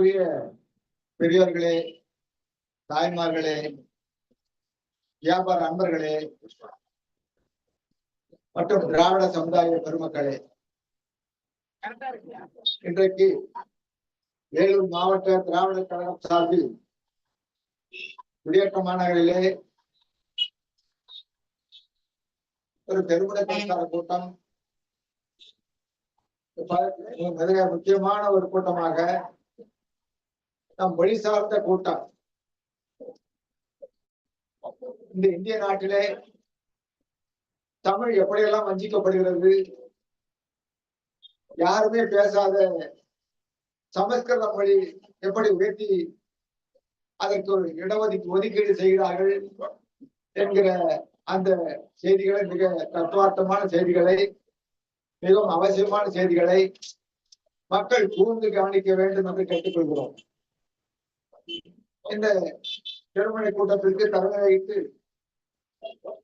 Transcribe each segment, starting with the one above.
மதிப்பிற்குரிய பெரியோர்களே தாய்மார்களே வியாபார அன்பர்களே மற்றும் திராவிட சமுதாய பெருமக்களே இன்றைக்கு வேலூர் மாவட்ட திராவிட கழகம் சார்பில் குடியேற்ற மாநகரிலே ஒரு பெருமிட பிரச்சார கூட்டம் மிக முக்கியமான ஒரு கூட்டமாக நம் மொழி சார்ந்த கூட்டம். இந்த இந்திய நாட்டிலே தமிழ் எப்படியெல்லாம் வஞ்சிக்கப்படுகிறது? யாருமே பேசாத சமஸ்கிருத மொழி எப்படி உயர்த்தி அதற்கு ஒரு இடஒதுக்கி ஒதுக்கீடு செய்கிறார்கள் என்கிற அந்த செய்திகளை மிக தத்துவார்த்தமான செய்திகளை மிகவும் அவசியமான செய்திகளை மக்கள் கூர்ந்து கவனிக்க வேண்டும் என்று கேட்டுக்கொள்கிறோம். இந்த திருமணி கூட்டத்திற்கு தலைமை வைத்து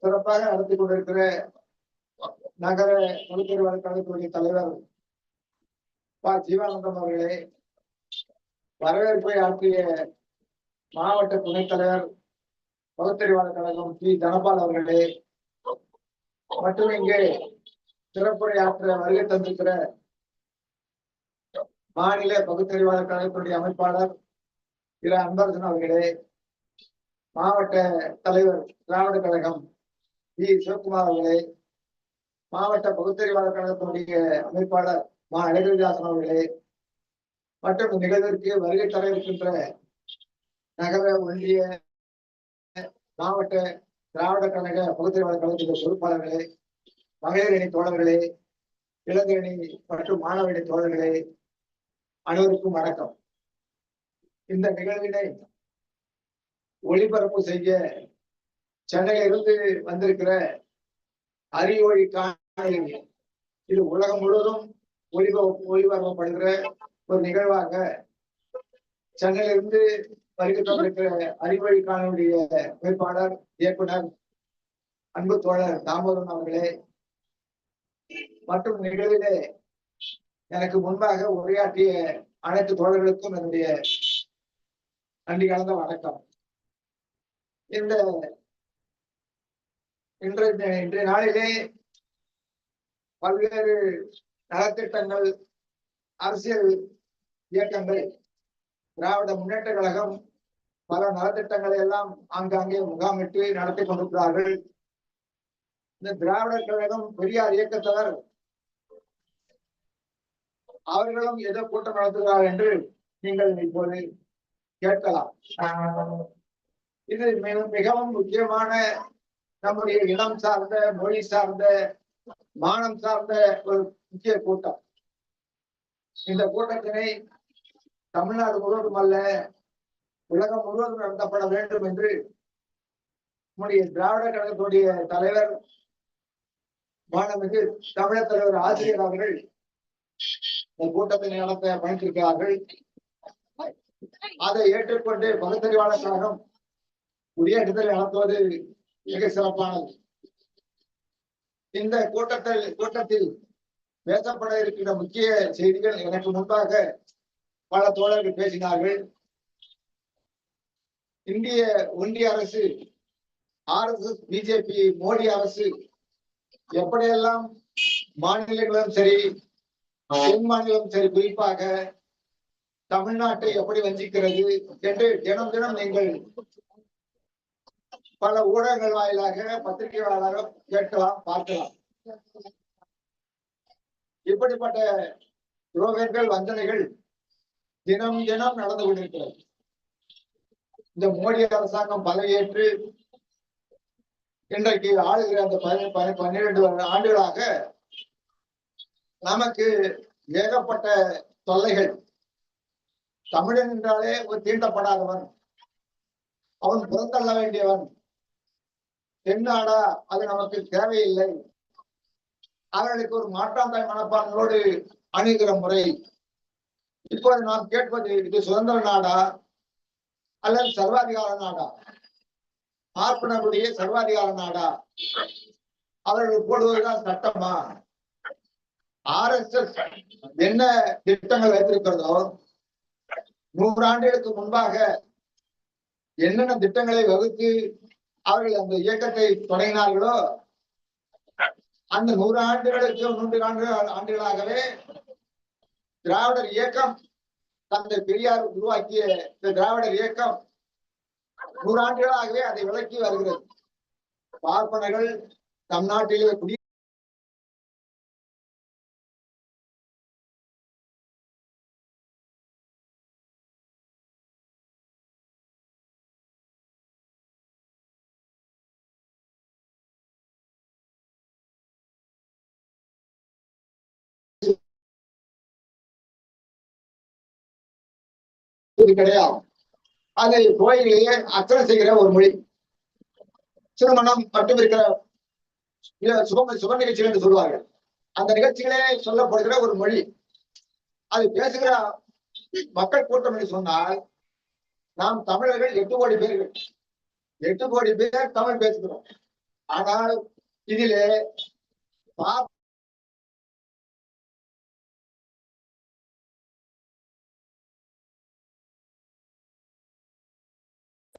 சிறப்பாக நடத்தி கொண்டிருக்கிற நகர பொதுத்துறை கழகத்துடைய தலைவர் பா. ஜீவானந்தம் அவர்களே வரவேற்பை ஆற்றிய மாவட்ட துணைத் தலைவர் பகுத்தறிவாளர் கழகம் பி. தனபால் அவர்களே மற்றும் இங்கே சிறப்புரையாற்ற வருகை தந்திருக்கிற மாநில பகுத்தறிவாளர் கழகத்துடைய அமைப்பாளர் திரு அன்பரசன் அவர்களே மாவட்ட தலைவர் திராவிட கழகம் வி. சிவகுமார் அவர்களே மாவட்ட பகுத்தறிவாளர் கழகத்தினுடைய அமைப்பாளர் மா. அழகிரிதாசன் அவர்களே மற்றும் நிகழ்விற்கு வருகை தர இருக்கின்ற நகர ஒன்றிய மாவட்ட திராவிட கழக பகுத்தறிவாளர் கழகத்தின் பொறுப்பாளர்களே மகளிர் அணி தோழர்களே இளைஞரணி மற்றும் மாணவரணி தோழர்களே அனைவருக்கும் வணக்கம். இந்த நிகழ்வினை ஒளிபரப்பு செய்ய சென்னையிலிருந்து வந்திருக்கிற அறிவொழி காணொலி இது உலகம் முழுவதும் ஒளிபரப்பு ஒளிபரப்பப்படுகிற ஒரு நிகழ்வாக சென்னையிலிருந்து வருகை தந்திருக்கிற அறிவொழி காணொலிய வேட்பாளர் இயக்குனர் அன்பு தோழர் தாமோதரன் அவர்களே மற்றும் நிகழ்விலே எனக்கு முன்பாக உரையாற்றிய அனைத்து தோழர்களுக்கும் என்னுடைய நன்றி கலந்த வணக்கம். இந்த இன்றைய இன்றைய நாளிலே பல்வேறு நலத்திட்டங்கள் அரசியல் இயக்கங்கள் திராவிட முன்னேற்ற கழகம் பல நலத்திட்டங்களை எல்லாம் ஆங்காங்கே முகாமிட்டு நடத்தி கொண்டிருக்கிறார்கள். இந்த திராவிடர் கழகம் பெரியார் இயக்கத்தவர் அவர்களும் ஏதோ கூட்டம் நடத்துகிறார் என்று நீங்கள் இப்போது கேட்கலாம். இது மிகவும் முக்கியமான நம்முடைய இனம் சார்ந்த மொழி சார்ந்த மானம் சார்ந்த ஒரு முக்கிய கூட்டம். இந்த கூட்டத்தினை தமிழ்நாடு முழுவதும் அல்ல உலகம் முழுவதும் நடத்தப்பட வேண்டும் என்று நம்முடைய திராவிட கழகத்துடைய தலைவர் மாணமிகு தமிழர் தலைவர் ஆசிரியர் அவர்கள் இந்த கூட்டத்தை நடத்த பணித்திருக்கிறார்கள். அதை ஏற்றுக்கொண்டு பகுத்தறிவாளர் கழகம் குடியேற்றத்தில் நடத்துவது மிக சிறப்பானது. இந்த கூட்டத்தில் கூட்டத்தில் பேசப்பட இருக்கின்ற முக்கிய செய்திகள் எனக்கு முன்பாக பல தோழர்கள் பேசினார்கள். இந்திய ஒன்றிய அரசு R S S BJP Modi அரசு எப்படியெல்லாம் மாநிலங்களும் சரி தென் மாநிலம் சரி குறிப்பாக தமிழ்நாட்டை எப்படி வஞ்சிக்கிறது என்று தினம் தினம் நீங்கள் பல ஊடகங்கள் வாயிலாக பத்திரிகை வாயிலாக கேட்கலாம் பார்க்கலாம். இப்படிப்பட்ட துரோகங்கள் வஞ்சனைகள் தினம் தினம் நடந்து கொண்டிருக்கிறது. இந்த மோடி அரசாங்கம் பதவியேற்று இன்றைக்கு ஆளுகிற அந்த பன்னிரண்டு ஆண்டுகளாக நமக்கு ஏகப்பட்ட தொல்லைகள் தமிழன் என்றாலே ஒரு தீண்டப்படாதவன். அவன் புறந்தள்ள வேண்டியவன். தென்னாடா அது நமக்கு தேவையில்லை. அவர்களுக்கு ஒரு மாற்றாந்தாய் மனப்பான்மையோடு அணுகிற முறை. இப்போது நாம் கேட்பது இது சுதந்திர நாடா அல்லது சர்வாதிகார நாடா? பார்ப்பனருடைய சர்வாதிகார நாடா? அவர்கள் போடுவதுதான் சட்டமா? ஆர் எஸ் எஸ் என்ன திட்டங்கள் வைத்திருக்கிறதோ நூறு ஆண்டுகளுக்கு முன்பாக என்னென்ன திட்டங்களை வகுத்து அவர்கள் அந்த இயக்கத்தை தொடங்கினார்களோ அந்த நூறு ஆண்டுகளுக்கு நூறு ஆண்டு ஆண்டுகளாகவே திராவிடர் இயக்கம் தந்தை பெரியார் உருவாக்கிய இந்த திராவிடர் இயக்கம் நூறு ஆண்டுகளாகவே அதை விளக்கி வருகிறது. பார்ப்பனர்கள் தமிழ்நாட்டிலே நாட்டிலே இது கிடையாது. அது கோயிலேயே அர்ச்சனை செய்கிற ஒரு மொழி. திருமணம் மட்டும் இருக்கிற இல்ல சுப சுப நிகழ்ச்சிகள் என்று சொல்வார்கள் அந்த நிகழ்ச்சிகளே சொல்லப்படுகிற ஒரு மொழி. அது பேசுகிற மக்கள் கூட்டம் என்று சொன்னால் நாம் தமிழர்கள் எட்டு கோடி பேர்கள். எட்டு கோடி பேர் தமிழ் பேசுகிறோம். ஆனால் இதிலே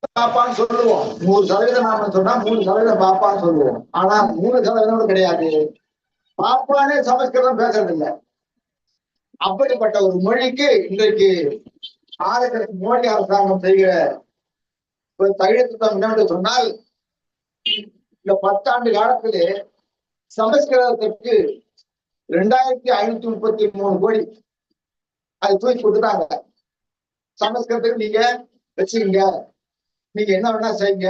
பாப்பான்னு சொல்லுவோம். நூறு சதவீதம் நாம சொன்னா மூணு சதவீதம் பாப்பான்னு சொல்லுவோம். ஆனா மூணு சதவீதம் கிடையாது. பாப்பானே சமஸ்கிருதம் பேசுறது இல்ல அப்படிப்பட்ட ஒரு மொழிக்கு இன்றைக்கு ஆர்எஸ்எஸ் மோடி அரசாங்கம் செய்கிற ஒரு தைரியத்திட்டம் என்னவென்று சொன்னால் இந்த பத்தாண்டு காலத்திலே சமஸ்கிருதத்திற்கு ரெண்டாயிரத்தி ஐநூத்தி முப்பத்தி மூணு கோடி அது தூக்கி கொடுத்துட்டாங்க. சமஸ்கிருதத்துக்கு நீங்க வச்சுக்கீங்க. நீங்க என்ன வேணா செய்யுங்க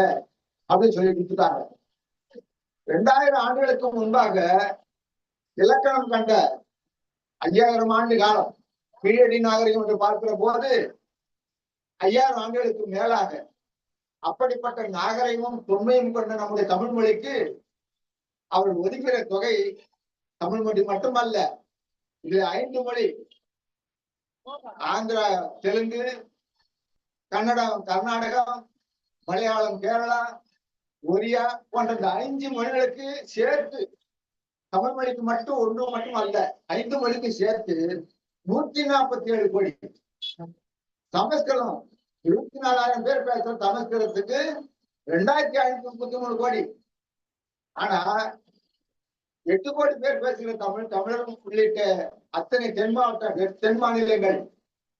அப்படின்னு சொல்லி கொடுத்துட்டாங்க. ரெண்டாயிரம் ஆண்டுகளுக்கு முன்பாக இலக்கணம் கண்ட ஐயாயிரம் ஆண்டு காலம் பீரியடி நாகரிகம் என்று பார்க்கிற போது ஐயாயிரம் ஆண்டுகளுக்கு மேலாக அப்படிப்பட்ட நாகரிகமும் தொன்மையும் கொண்ட நம்முடைய தமிழ் மொழிக்கு அவர் ஒதுக்கிற தொகை தமிழ் மொழி மட்டுமல்ல இது ஐந்து மொழி ஆந்திரா தெலுங்கு கன்னடம் கர்நாடகம் மலையாளம் கேரளா ஒரியா போன்ற இந்த ஐந்து மொழிகளுக்கு சேர்த்து தமிழ் மொழிக்கு மட்டும் ஒன்று மட்டும் அல்ல ஐந்து மொழிக்கு சேர்த்து நூத்தி நாற்பத்தி ஏழு கோடி சமஸ்கிருதம் இருபத்தி நாலாயிரம் பேர் பேசுற சமஸ்கிருதத்துக்கு ரெண்டாயிரத்தி ஐநூத்தி முப்பத்தி மூணு கோடி. ஆனா எட்டு கோடி பேர் பேசுகிற தமிழ் தமிழகம் உள்ளிட்ட அத்தனை தென் மாவட்ட தென் மாநிலங்கள்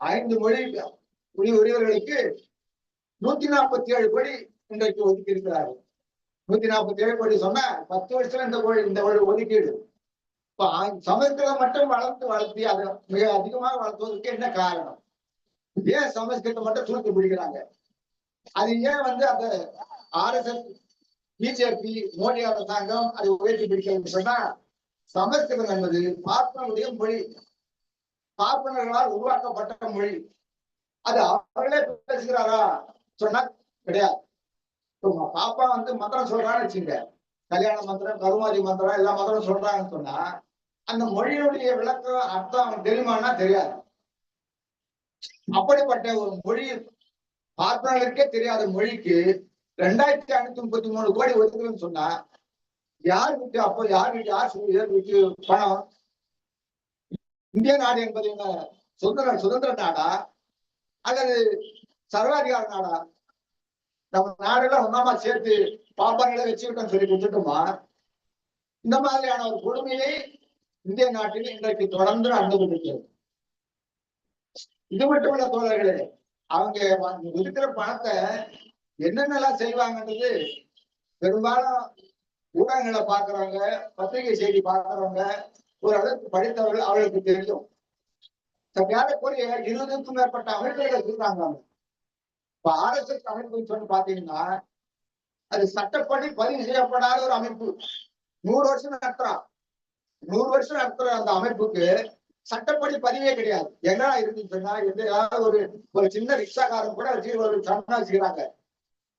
ஐந்து மொழி மொழி உரியவர்களுக்கு நூத்தி நாற்பத்தி ஏழு கோடி இன்றைக்கு ஒதுக்கி இருக்கிறார்கள். நூத்தி நாற்பத்தி ஏழு கோடி சொன்னா பத்து வருஷம் இந்த கோழி இந்த கோழி ஒதுக்கீடு. இப்ப சமஸ்கிருதம் மட்டும் வளர்த்து வளர்த்தி அதை மிக அதிகமாக வளர்த்துவதற்கு என்ன காரணம்? ஏன் சமஸ்கிருதம் மட்டும் தூக்கி பிடிக்கிறாங்க? அது ஏன் வந்து அந்த ஆர்எஸ்எஸ் பிஜேபி மோடி அரசாங்கம் அதை உயர்த்தி பிடிக்கிறது சொன்னா சமஸ்கிருதம் என்பது பார்ப்பனுடைய மொழி. பார்ப்பனர்களால் உருவாக்கப்பட்ட மொழி. அது அவர்களே பேசுகிறாரா? சொன்னா கிடையாது. உங்க பாப்பா வந்து மந்திரம் சொல்றான்னு வச்சுங்க. கல்யாண மந்திரம் கருமாதி மந்திரம் எல்லா மந்திரம் சொல்றாங்கன்னு சொன்னா அந்த மொழியினுடைய விளக்கம் அர்த்தம் அவன் தெரியுமான்னா தெரியாது. அப்படிப்பட்ட ஒரு மொழி பார்ப்பனர்களுக்கே தெரியாத மொழிக்கு ரெண்டாயிரத்தி ஐநூத்தி முப்பத்தி மூணு கோடி ஒதுக்குறேன்னு சொன்னா யார் வீட்டு அப்போ யார் வீட்டு யார் வீட்டு பணம்? இந்திய நாடு என்பது என்ன சுதந்திர சுதந்திர நாடா? அல்லது சர்வாதிகார நாடா நம்ம நாடெல்லாம் ஒன்னாமா சேர்த்து பாப்பாங்களை வச்சுக்கிட்டோம் சொல்லி கொடுத்துட்டோமா இந்த மாதிரியான ஒரு கொடுமையை இந்திய நாட்டில் இன்றைக்கு தொடர்ந்து நடந்து கொண்டிருக்கிறது. இது மட்டும் இல்ல தோழர்களே அவங்க இருக்கிற பணத்தை என்னென்னலாம் செய்வாங்கன்றது பெரும்பாலும் ஊடகங்களை பாக்குறவங்க பத்திரிகை செய்தி பாக்குறவங்க ஒரு அளவுக்கு படித்தவர்கள் அவர்களுக்கு தெரியும். ஏறக்குறைய இருபதுக்கும் மேற்பட்ட அமைப்புகள் இருக்காங்க இப்ப ஆர்எஸ்எஸ் அமைப்புன்னு சொல்லி பாத்தீங்கன்னா அது சட்டப்படி பதிவு செய்யப்படாத ஒரு அமைப்பு. நூறு வருஷம் நடத்துறான் நூறு வருஷம் நடத்துற அந்த அமைப்புக்கு சட்டப்படி பதிவே கிடையாது. எங்கடா இருக்குன்னு சொன்னா எந்த ஏதாவது ஒரு ஒரு சின்ன ரிக்ஷாக்காரன் கூட வச்சு ஒரு சண்டை வச்சுக்கிறாங்க.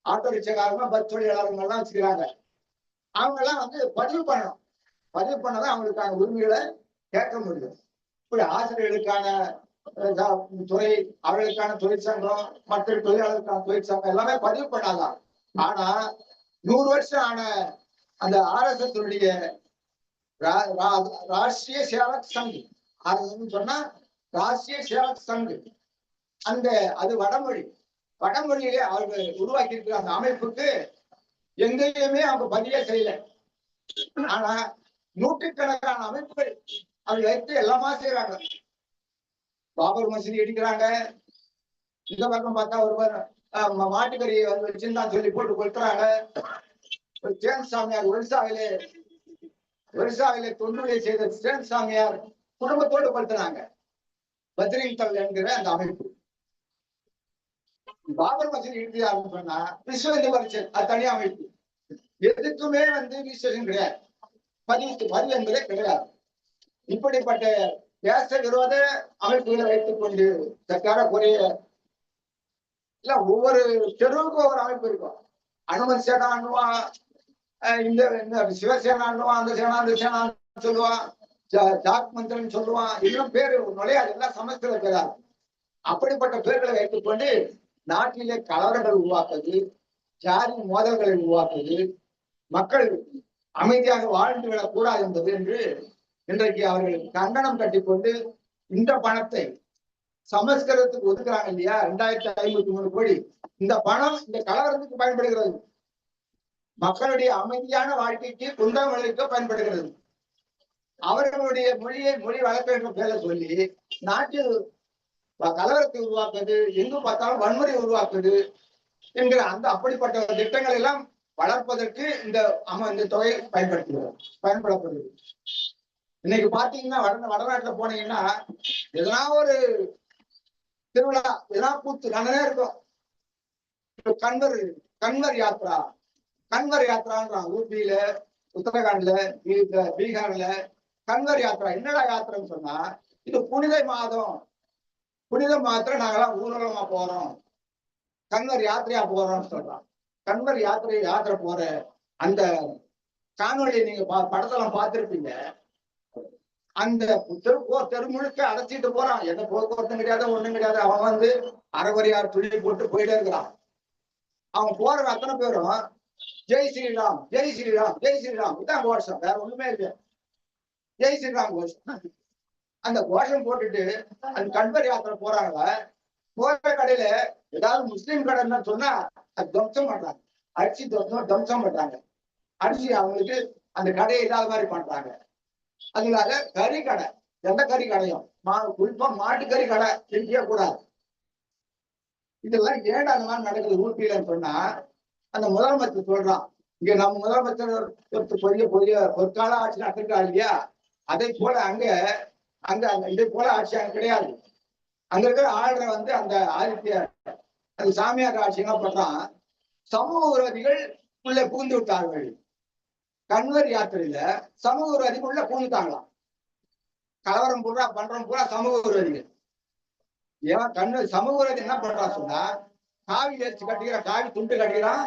ஆட்டோ ரிக்ஷாக்காரங்க பஸ் தொழிலாளர்கள்லாம் வச்சுக்கிறாங்க. அவங்க எல்லாம் வந்து பதிவு பண்ணணும். பதிவு பண்ணதான் அவங்களுக்கான உரிமைகளை கேட்க முடியும். இப்படி ஆசிரியர்களுக்கான துறை அவர்களுக்கான தொழிற்சங்கம் மற்ற தொழிலாளர்களுக்கான தொழிற்சங்கம் எல்லாமே பதிவு பண்ணாதான் ஆனா நூறு வருஷம் ஆன அந்த ஆர் எஸ் எஸ் ரா- ராஷ்டிரிய சேவக் சங் எஸ் சொன்னா ராஷ்டிரிய சேவக் சங்கு. அந்த அது வடமொழி. வடமொழியிலே அவர்கள் உருவாக்கி இருக்கிற அந்த அமைப்புக்கு எங்கேயுமே அவங்க பதிவே செய்யல. ஆனா நூற்றுக்கணக்கான அமைப்புகள் அவங்க வைத்து எல்லாமா செய்யறாங்க பாபர் மசூதி இடிக்கிறாங்க. இந்த பக்கம் பார்த்தா ஒருவர் மாட்டுக்கறியை மாட்டுக்கறி வந்து வச்சிருந்தான்னு சொல்லி போட்டு கொளுத்துறாங்க ஒரு சேன் சாமியார் ஒரிசாவிலே ஒரிசாவிலே தொண்டுகளை செய்த சேன் சாமியார் குடும்பத்தோடு கொளுத்துறாங்க பத்ரின் தல் என்கிற அந்த அமைப்பு. பாபர் மசூதி இடிக்கிறாருன்னு சொன்னா விஸ்வ இந்து பரிஷத் அது தனி அமைப்பு. எதுக்குமே வந்து ரிஜிஸ்ட்ரேஷன் கிடையாது. பதிவு பதிவு என்பதே கிடையாது. இப்படிப்பட்ட தேச விரோத அமைப்புகளை வைத்துக் கொண்டு சர்க்கார குறைய இல்ல ஒவ்வொரு தெருவுக்கும் ஒவ்வொரு அமைப்பு இருக்கும். அனுமன் சேனா அண்ணுவா இந்த சிவசேனா அண்ணுவா அந்த சேனா அந்த சேனா சொல்லுவான் ஜாக் மந்திரன் சொல்லுவான் இன்னும் பேரு நுழையாது எல்லாம் சமஸ்கிருத பேரா அப்படிப்பட்ட பேர்களை வைத்துக் கொண்டு நாட்டிலே கலவரங்கள் உருவாக்குவது ஜாதி மோதல்களை உருவாக்குது மக்கள் அமைதியாக வாழ்ந்து விடக்கூடாது என்பது என்று இன்றைக்கு அவர்கள் கண்டனம் கட்டிக்கொண்டு இந்த பணத்தை சமஸ்கிருதத்துக்கு ஒதுக்குறாங்க இல்லையா? ரெண்டாயிரத்தி ஐம்பத்தி மூணு கோடி. இந்த பணம் இந்த கலவரத்துக்கு பயன்படுகிறது. மக்களுடைய அமைதியான வாழ்க்கைக்கு குந்தம் விளைவிக்க பயன்படுகிறது. அவர்களுடைய மொழியை மொழி வளர்க்க வேண்டும் பேர சொல்லி நாட்டில் கலவரத்தை உருவாக்குவது எங்கு பார்த்தாலும் வன்முறை உருவாக்குவது என்கிற அந்த அப்படிப்பட்ட திட்டங்கள் எல்லாம் வளர்ப்பதற்கு இந்த அம இந்த தொகை பயன்படுத்துகிறது பயன்படப்படுகிறது இன்னைக்கு பாத்தீங்கன்னா வட வடநாட்டுல போனீங்கன்னா எதனா ஒரு திருவிழா எதனா கூத்து நல்லதே இருக்கும். கண்வர் கண்வர் யாத்ரா கண்வர் யாத்ரான்றான் ஊபியில உத்தரகாண்ட்ல பீகார்ல. கண்வர் யாத்ரா என்னடா யாத்திரைன்னு சொன்னா இது புனித மாதம். புனித மாத்திரம் நாங்கெல்லாம் ஊர்வலமா போறோம். கண்வர் யாத்திரையா போறோம்னு சொல்றான். கண்வர் யாத்திரை யாத்திரை போற அந்த காணொலியை நீங்க பா- படத்தெல்லாம் பார்த்திருப்பீங்க. அந்த தெரு தெரு முழுக்க அடைச்சிட்டு போறான். எந்த போக்குவரத்தும் கிடையாது ஒண்ணும் கிடையாது. அவன் வந்து அரைவரையார் துள்ளி போட்டு போயிட்டே இருக்கிறான். அவன் போற அத்தனை பேரும் ஜெய் ஸ்ரீராம் ஜெய் ஸ்ரீராம் ஜெய் ஸ்ரீராம். இதான் கோஷம் வேற ஒண்ணுமே இல்லை ஜெய் ஸ்ரீராம் கோஷம். அந்த கோஷம் போட்டுட்டு அந்த கண்பர் யாத்திரை போறாங்க. போற கடையில ஏதாவது முஸ்லீம் கடைன்னு சொன்னா அது துவம்சம் பண்றாங்க. அடிச்சு துவம்சம் துவம்சம் பண்றாங்க. அடிச்சு அவங்களுக்கு அந்த கடையை இல்லாத மாதிரி பண்றாங்க. அதனால கறி கடை எந்த கறி கடையும். மா குறிப்பா மாட்டுக்கறி கடை செஞ்சே கூடாது. இதெல்லாம் ஏன் அந்த மாதிரி நடக்குது? ஊட்டியிலன்னு சொன்னா அந்த முதலமைச்சர் சொல்றான். இங்க நம்ம முதலமைச்சர் ஒரு பெரிய பெரிய பொற்கால ஆட்சி நடத்திருக்கா இல்லையா? அதை போல அங்க அங்க இதை போல ஆட்சி அங்க கிடையாது. அங்க இருக்கிற ஆளுற வந்து அந்த ஆதித்ய அந்த சாமியார் ஆட்சி என்ன பண்றான்? சமூக விரோதிகள் உள்ள புகுந்து விட்டார்கள். கன்வர் யாத்திரையில சமூக விரோதிகள் உள்ள புகுந்துட்டாங்களாம் கலவரம் பூரா பண்றோம் பூரா சமூக விரோதிகள் ஏன் கண்ணு சமூக விரோதி என்ன பண்றான் சொன்னா காவி எரிச்சு கட்டிக்கிற காவி துண்டு கட்டிக்கிறான்.